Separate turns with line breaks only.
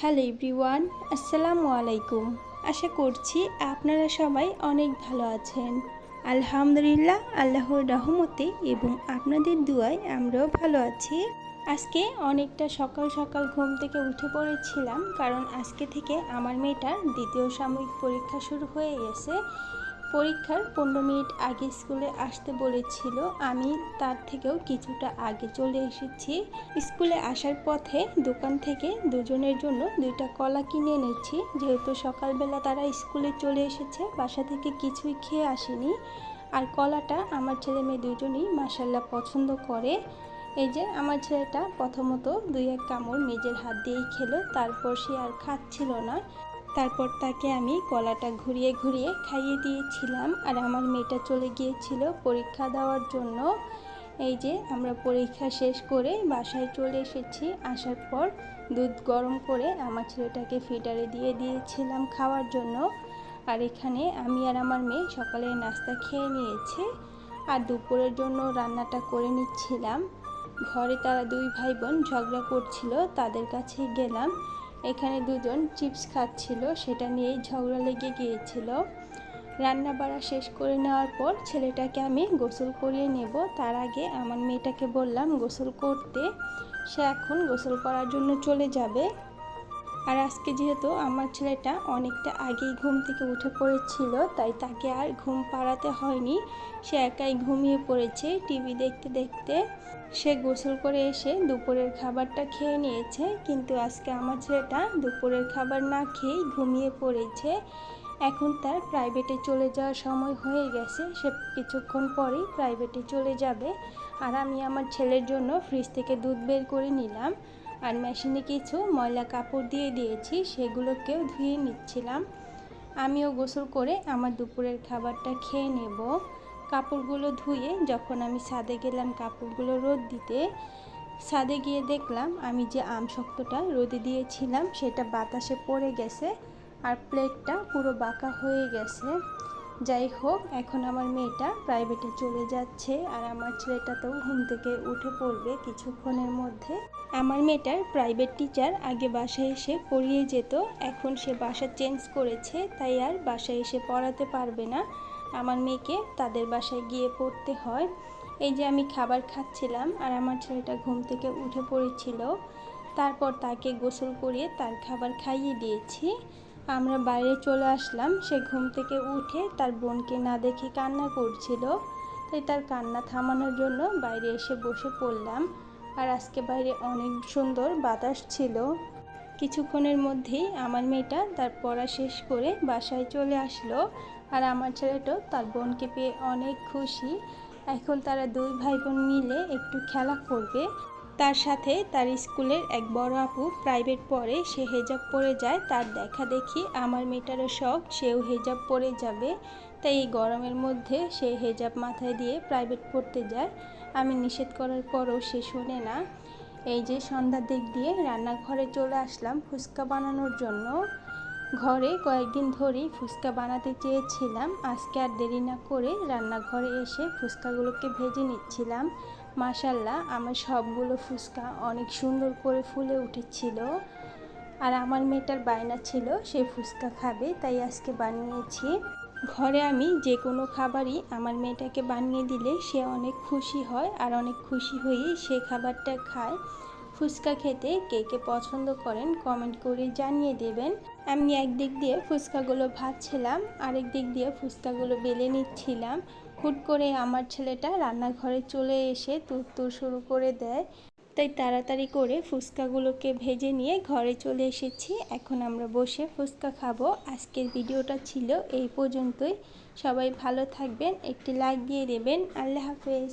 Hello everyone, আসসালামু আলাইকুম। আশা করছি আপনারা সবাই অনেক ভালো আছেন। আলহামদুলিল্লাহ, আল্লাহর রহমতে এবং আপনাদের দুয়ায় আমরাও ভালো আছি। আজকে অনেকটা সকাল সকাল ঘুম থেকে উঠে পড়েছিলাম কারণ আজকে থেকে আমার মেয়েটার দ্বিতীয় সাময়িক পরীক্ষা শুরু হয়ে গেছে। পরীক্ষার পনেরো মিনিট আগে স্কুলে আসতে বলেছিল, আমি তার থেকেও কিছুটা আগে চলে এসেছি। স্কুলে আসার পথে দোকান থেকে দুজনের জন্য দুইটা কলা কিনে এনেছি। যেহেতু সকালবেলা তারা স্কুলে চলে এসেছে, বাসা থেকে কিছুই খেয়ে আসেনি। আর কলাটা আমার ছেলে মেয়ে দুজনেই মাসাল্লাহ পছন্দ করে। এই যে আমার ছেলেটা প্রথমত দুই এক কামড় নিজের হাত দিয়েই খেলো, তারপর সে আর খাচ্ছিল না। তারপর তাকে আমি কলাটা ঘুরিয়ে ঘুরিয়ে খাইয়ে দিয়েছিলাম আর আমার মেয়েটা চলে গিয়েছিল পরীক্ষা দেওয়ার জন্য। এই যে আমরা পরীক্ষা শেষ করে বাসায় চলে এসেছি। আসার পর দুধ গরম করে আমার ছেলেটাকে ফিটারে দিয়ে দিয়েছিলাম খাওয়ার জন্য। আর এখানে আমি আর আমার মেয়ে সকালে নাস্তা খেয়ে নিয়েছি আর দুপুরের জন্য রান্নাটা করে নিচ্ছিলাম। ঘরে তারা দুই ভাই বোন ঝগড়া করছিল, তাদের কাছে গেলাম। এখানে দুজন চিপস খাচ্ছিল, সেটা নিয়েই ঝগড়া লেগে গিয়েছিল। রান্না বাড়া শেষ করে নেওয়ার পর ছেলেটাকে আমি গোসল করিয়ে নেব। তার আগে আমার মেয়েটাকে বললাম, গোসল করতে। সে এখন গোসল করার জন্য চলে যাবে। আর আজকে যেহেতু আমার ছেলেটা অনেকটা আগেই ঘুম থেকে উঠে পড়েছিল, তাই তাকে আর ঘুম পাড়াতে হয়নি। সে একাই ঘুমিয়ে পড়েছে, টিভি দেখতে দেখতে। সে গোসল করে এসে দুপুরের খাবারটা খেয়ে নিয়েছে, কিন্তু আজকে আমার ছেলেটা দুপুরের খাবার না খেয়েই ঘুমিয়ে পড়েছে। এখন তার প্রাইভেটে চলে যাওয়ার সময় হয়ে গেছে, সে কিছুক্ষণ পরেই প্রাইভেটে চলে যাবে। আর আমি আমার ছেলের জন্য ফ্রিজ থেকে দুধ বের করে নিলাম। আর মেশিনে কিছু ময়লা কাপড় দিয়ে দিয়েছি সেগুলোকেও ধুয়ে নিচ্ছিলাম। আমিও গোসল করে আমার দুপুরের খাবারটা খেয়ে নেব। কাপড়গুলো ধুয়ে যখন আমি ছাদে গেলাম কাপড়গুলো রোদ দিতে, ছাদে গিয়ে দেখলাম আমি যে আম শক্তটা রোদে দিয়েছিলাম, সেটা বাতাসে পড়ে গেছে আর প্লেটটা পুরো বাঁকা হয়ে গেছে। যাই হোক, এখন আমার মেয়েটা প্রাইভেটে চলে যাচ্ছে আর আমার ছেলেটা তো ঘুম থেকে উঠে পড়বে কিছুক্ষণের মধ্যে। আমার মেয়েটার প্রাইভেট টিচার আগে বাসায় এসে পড়িয়ে যেত, এখন সে বাসা চেঞ্জ করেছে, তাই আর বাসায় এসে পড়াতে পারবে না। আমার মেয়েকে তাদের বাসায় গিয়ে পড়তে হয়। এই যে আমি খাবার খাচ্ছিলাম আর আমার ছেলেটা ঘুম থেকে উঠে পড়েছিল, তারপর তাকে গোসল করিয়ে তার খাবার খাইয়ে দিয়েছি। আমরা বাইরে চলে আসলাম। সে ঘুম থেকে উঠে তার বোনকে না দেখে কান্না করছিল। তাই তার কান্না থামানোর জন্য বাইরে এসে বসে পড়লাম। আর আজকে বাইরে অনেক সুন্দর বাতাস ছিল। কিছুক্ষণের মধ্যেই আমার মেয়েটা তার পড়া শেষ করে বাসায় চলে আসলো। আর আমার ছেলেটাও তার বোনকে পেয়ে অনেক খুশি। এখন তারা দুই ভাই বোন মিলে একটু খেলা করবে। তার সাথে তার স্কুলের এক বড় আপু প্রাইভেট পড়ে, সে হেজাব পরে যায়, তার দেখা দেখি আমার মেয়েটারও শখ, সেও হেজাব পরে যাবে, তাই এই গরমের মধ্যে সে হেজাব মাথায় দিয়ে প্রাইভেট পড়তে যায়। আমি নিষেধ করার পরও সে শোনে না। এই যে সন্ধ্যার দিক দিয়ে রান্নাঘরে চলে আসলাম ফুচকা বানানোর জন্য। ঘরে কয়েকদিন ধরেই ফুচকা বানাতে চেয়েছিলাম, আজকে আর দেরি না করে রান্নাঘরে এসে ফুচকাগুলোকে ভেজে নিচ্ছিলাম। মাসাল্লাহ আমার সবগুলো ফুচকা অনেক সুন্দর করে ফুলে উঠেছিল। আর আমার মেয়েটার বায়না ছিল সে ফুচকা খাবে, তাই আজকে বানিয়েছি ঘরে আমি যে কোনো খাবারই আমার মেয়েটাকে বানিয়ে দিলে সে অনেক খুশি হয় আর অনেক খুশি হয়েই সে খাবারটা খায়। ফুচকা খেতে কে কে পছন্দ করেন কমেন্ট করে জানিয়ে দেবেন। আমি একদিক দিয়ে ফুচকাগুলো ভাজছিলাম আরেক দিক দিয়ে ফুচকাগুলো বেলে নিচ্ছিলাম। হুট করে আমার ছেলেটা রান্নাঘরে চলে এসে তুর শুরু করে দেয়। তাই তাড়াতাড়ি করে ফুচকাগুলোকে ভেজে নিয়ে ঘরে চলে এসেছি। এখন আমরা বসে ফুচকা খাব। আজকের ভিডিওটা ছিল এই পর্যন্তই। সবাই ভালো থাকবেন, একটি লাইক দিয়ে দেবেন। আল্লাহ হাফেজ।